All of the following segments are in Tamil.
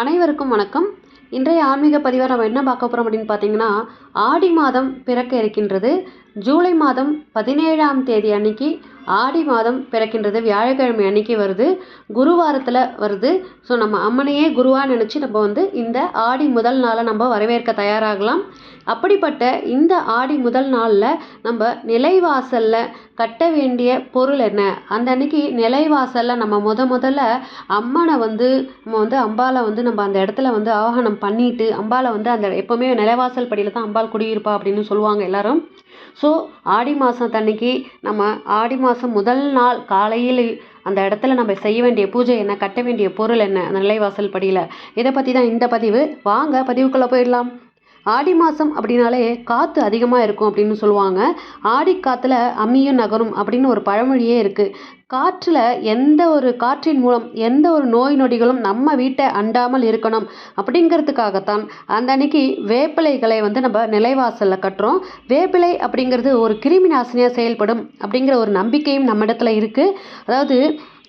அனைவருக்கும் வணக்கம். இன்றைய ஆன்மீக பதிவை நம்ம என்ன பார்க்க போகிறோம் அப்படின்னு பார்த்தீங்கன்னா ஆடி மாதம் பிறக்க இருக்கின்றது. ஜூலை மாதம் பதினேழாம் தேதி அன்னைக்கு ஆடி மாதம் பிறக்கின்றது. வியாழக்கிழமை அன்னைக்கு வருது. குருவாரத்தில் வருது. ஸோ நம்ம அம்மனையே குருவாக நினச்சி நம்ம வந்து இந்த ஆடி முதல் நாளை நம்ம வரவேற்க தயாராகலாம். அப்படிப்பட்ட இந்த ஆடி முதல் நாளில் நம்ம நிலைவாசலில் கட்ட வேண்டிய பொருள் என்ன? அந்த அன்னைக்கு நிலைவாசலில் நம்ம முத முதல்ல அம்மனை வந்து நம்ம வந்து அம்பாலை வந்து நம்ம அந்த இடத்துல வந்து ஆவாகனம் பண்ணிட்டு அம்பாலை வந்து அந்த எப்போவுமே நிலைவாசல் படியில் தான் அம்பாள் குடியிருப்பா அப்படின்னு சொல்லுவாங்க எல்லாரும். ஸோ ஆடி மாதம் தன்னைக்கு நம்ம ஆடி மாதம் முதல் நாள் காலையில் அந்த இடத்துல நம்ம செய்ய வேண்டிய பூஜை என்ன? கட்ட வேண்டிய பொருள் என்ன? அந்த நிலைவாசல் படியில். இதை பற்றி தான் இந்த பதிவு. வாங்க பதிவுக்குள்ளே போயிடலாம். ஆடி மாதம் அப்படின்னாலே காற்று அதிகமாக இருக்கும் அப்படின்னு சொல்லுவாங்க. ஆடி காற்றுல அம்மியும் நகரும் அப்படின்னு ஒரு பழமொழியே இருக்குது காற்றில் எந்த ஒரு காற்றின் மூலம் எந்த ஒரு நோய் நொடிகளும் நம்ம வீட்டை அண்டாமல் இருக்கணும் அப்படிங்கிறதுக்காகத்தான் அந்த அன்னைக்கு வேப்பிலைகளை வந்து நம்ம நிலைவாசலில் கட்டுறோம். வேப்பிலை அப்படிங்கிறது ஒரு கிருமி நாசினியாக செயல்படும் அப்படிங்கிற ஒரு நம்பிக்கையும் நம்ம இடத்துல இருக்குது அதாவது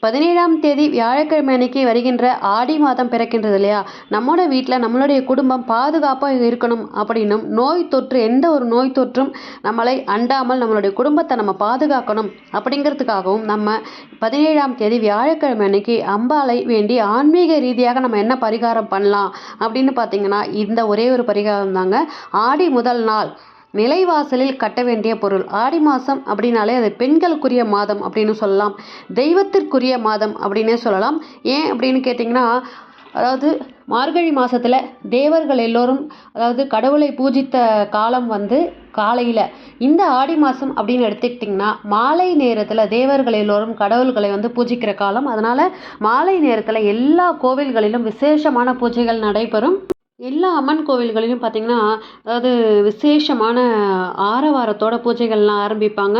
பதினேழாம் தேதி வியாழக்கிழமை அன்னைக்கு வருகின்ற ஆடி மாதம் பிறக்கின்றது இல்லையா? நம்மளோட வீட்டில் நம்மளுடைய குடும்பம் பாதுகாப்பாக இருக்கணும் அப்படின்னும் நோய் தொற்று எந்த ஒரு நோய் தொற்றும் நம்மளை அண்டாமல் நம்மளுடைய குடும்பத்தை நம்ம பாதுகாக்கணும் அப்படிங்கிறதுக்காகவும் நம்ம பதினேழாம் தேதி வியாழக்கிழமை அன்னைக்கு அம்பாலை வேண்டி ஆன்மீக ரீதியாக நம்ம என்ன பரிகாரம் பண்ணலாம் அப்படின்னு பார்த்தீங்கன்னா இந்த ஒரே ஒரு பரிகாரம் தாங்க ஆடி முதல் நாள் நிலைவாசலில் கட்ட வேண்டிய பொருள். ஆடி மாதம் அப்படின்னாலே அது பெண்களுக்குரிய மாதம் அப்படின்னு சொல்லலாம். தெய்வத்திற்குரிய மாதம் அப்படின்னே சொல்லலாம். ஏன் அப்படின்னு கேட்டிங்கன்னா அதாவது மார்கழி மாதத்தில் தேவர்கள் எல்லோரும் அதாவது கடவுளை பூஜித்த காலம் வந்து காலையில். இந்த ஆடி மாதம் அப்படின்னு எடுத்துக்கிட்டிங்கன்னா மாலை நேரத்தில் தேவர்கள் எல்லோரும் கடவுள்களை வந்து பூஜிக்கிற காலம். அதனால் மாலை நேரத்தில் எல்லா கோவில்களிலும் விசேஷமான பூஜைகள் நடைபெறும். எல்லா அம்மன் கோவில்களிலும் பார்த்திங்கன்னா அதாவது விசேஷமான ஆரவாரத்தோட பூஜைகள்லாம் ஆரம்பிப்பாங்க.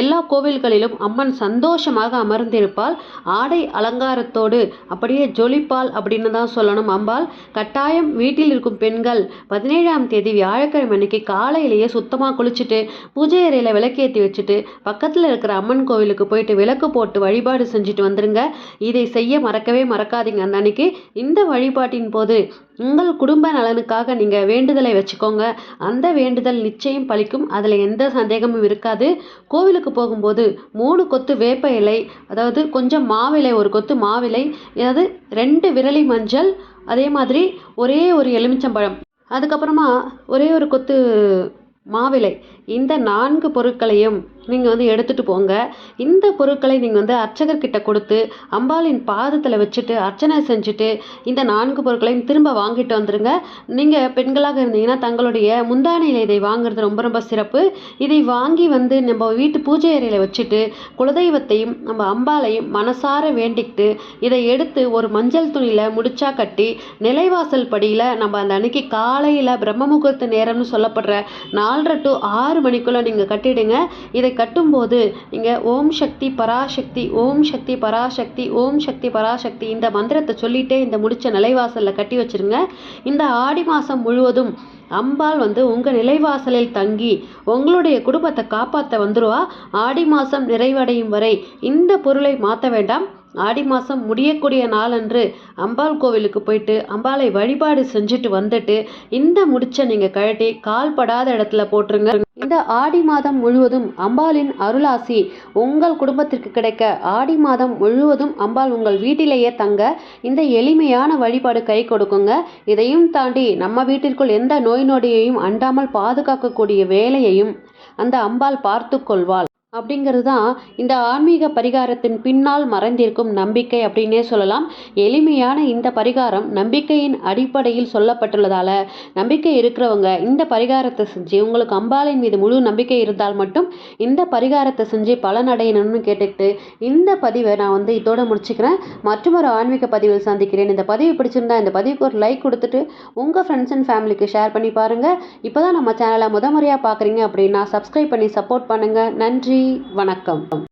எல்லா கோவில்களிலும் அம்மன் சந்தோஷமாக அமர்ந்திருப்பாள். ஆடை அலங்காரத்தோடு அப்படியே ஜொலிப்பாள் அப்படின்னு தான் சொல்லணும் அம்பாள். கட்டாயம் வீட்டில் இருக்கும் பெண்கள் பதினேழாம் தேதி வியாழக்கிழமை அன்னைக்கு காலையிலேயே சுத்தமாக குளிச்சுட்டு பூஜை அறையில் விளக்கேற்றி வச்சுட்டு பக்கத்தில் இருக்கிற அம்மன் கோவிலுக்கு போயிட்டு விளக்கு போட்டு வழிபாடு செஞ்சுட்டு வந்துருங்க. இதை செய்ய மறக்கவே மறக்காதீங்க அந்த அன்னைக்கு. இந்த வழிபாட்டின் போது உங்கள் குடும்ப நலனுக்காக நீங்கள் வேண்டுதலை வச்சுக்கோங்க. அந்த வேண்டுதல் நிச்சயம் பலிக்கும் அதில் எந்த சந்தேகமும் இருக்காது. கோவிலுக்கு போகும்போது மூணு கொத்து வேப்ப இலை அதாவது கொஞ்சம் மாவிலை ஒரு கொத்து மாவிலை அதாவது ரெண்டு விரலி மஞ்சள் அதே மாதிரி ஒரே ஒரு எலுமிச்சம்பழம் அதுக்கப்புறமா ஒரே ஒரு கொத்து மாவிலை இந்த நான்கு பொருட்களையும் நீங்கள் வந்து எடுத்துகிட்டு போங்க. இந்த பொருட்களை நீங்கள் வந்து அர்ச்சகர்கிட்ட கொடுத்து அம்பாளின் பாதத்தில் வச்சுட்டு அர்ச்சனை செஞ்சுட்டு இந்த நான்கு பொருட்களையும் திரும்ப வாங்கிட்டு வந்துடுங்க நீங்கள் பெண்களாக இருந்தீங்கன்னா தங்களுடைய முந்தானையில் இதை வாங்குறது ரொம்ப ரொம்ப சிறப்பு. இதை வாங்கி வந்து நம்ம வீட்டு பூஜை அறையில் வச்சுட்டு குலதெய்வத்தையும் நம்ம அம்பாளையும் மனசார வேண்டிக்கிட்டு இதை எடுத்து ஒரு மஞ்சள் துணியில் முடிச்சா கட்டி நிலைவாசல் படியில் நம்ம அந்த அன்னைக்கு காலையில் பிரம்ம முகூர்த்த நேரம்னு சொல்லப்படுற நாலரை டு ஆறு மணிக்குள்ளே நீங்கள் கட்டிடுங்க. இதை கட்டும்போது நீங்கள் ஓம் சக்தி பராசக்தி ஓம் சக்தி பராசக்தி ஓம் சக்தி பராசக்தி இந்த மந்திரத்தை சொல்லிட்டே இந்த முடிச்ச நிலைவாசலில் கட்டி வச்சிருங்க. இந்த ஆடி மாதம் முழுவதும் அம்பாள் வந்து உங்கள் நிலைவாசலில் தங்கி உங்களுடைய குடும்பத்தை காப்பாற்ற வந்துருவா. ஆடி மாதம் நிறைவடையும் வரை இந்த பொருளை மாற்ற வேண்டாம். ஆடி மாதம் முடியக்கூடிய நாளன்று அம்பாள் கோவிலுக்கு போயிட்டு அம்பாளை வழிபாடு செஞ்சுட்டு வந்துட்டு இந்த முடிச்ச நீங்கள் கழட்டி கால் படாத இடத்துல போட்டுருங்க. இந்த ஆடி மாதம் முழுவதும் அம்பாளின் அருளாசி உங்கள் குடும்பத்திற்கு கிடைக்க ஆடி மாதம் முழுவதும் அம்பாள் உங்கள் வீட்டிலேயே தங்க இந்த எளிமையான வழிபாடு கை கொடுக்குங்க. இதையும் தாண்டி நம்ம வீட்டிற்குள் எந்த நோய் நொடியையும் அண்டாமல் பாதுகாக்கக்கூடிய வேலையையும் அந்த அம்பாள் பார்த்து கொள்வாள். அப்படிங்கிறது தான் இந்த ஆன்மீக பரிகாரத்தின் பின்னால் மறைந்திருக்கும் நம்பிக்கை அப்படின்னே சொல்லலாம். எளிமையான இந்த பரிகாரம் நம்பிக்கையின் அடிப்படையில் சொல்லப்பட்டுள்ளதால் நம்பிக்கை இருக்கிறவங்க இந்த பரிகாரத்தை செஞ்சு உங்களுக்கு அம்பாளின் மீது முழு நம்பிக்கை இருந்தால் மட்டும் இந்த பரிகாரத்தை செஞ்சு பலனடையணும்னு கேட்டுக்கிட்டு இந்த பதிவை நான் வந்து இதோட முடிச்சுக்கிறேன். மற்றொரு ஆன்மீக பதிவில் சந்திக்கிறேன். இந்த பதிவு பிடிச்சிருந்தா இந்த பதிவுக்கு ஒரு லைக் கொடுத்துட்டு உங்கள் ஃப்ரெண்ட்ஸ் அண்ட் ஃபேமிலிக்கு ஷேர் பண்ணி பாருங்கள் இப்போ தான் நம்ம சேனலை முத முறையாக பார்க்குறீங்க அப்படின்னா சப்ஸ்கிரைப் பண்ணி சப்போர்ட் பண்ணுங்கள் நன்றி. நன்றி வணக்கம்.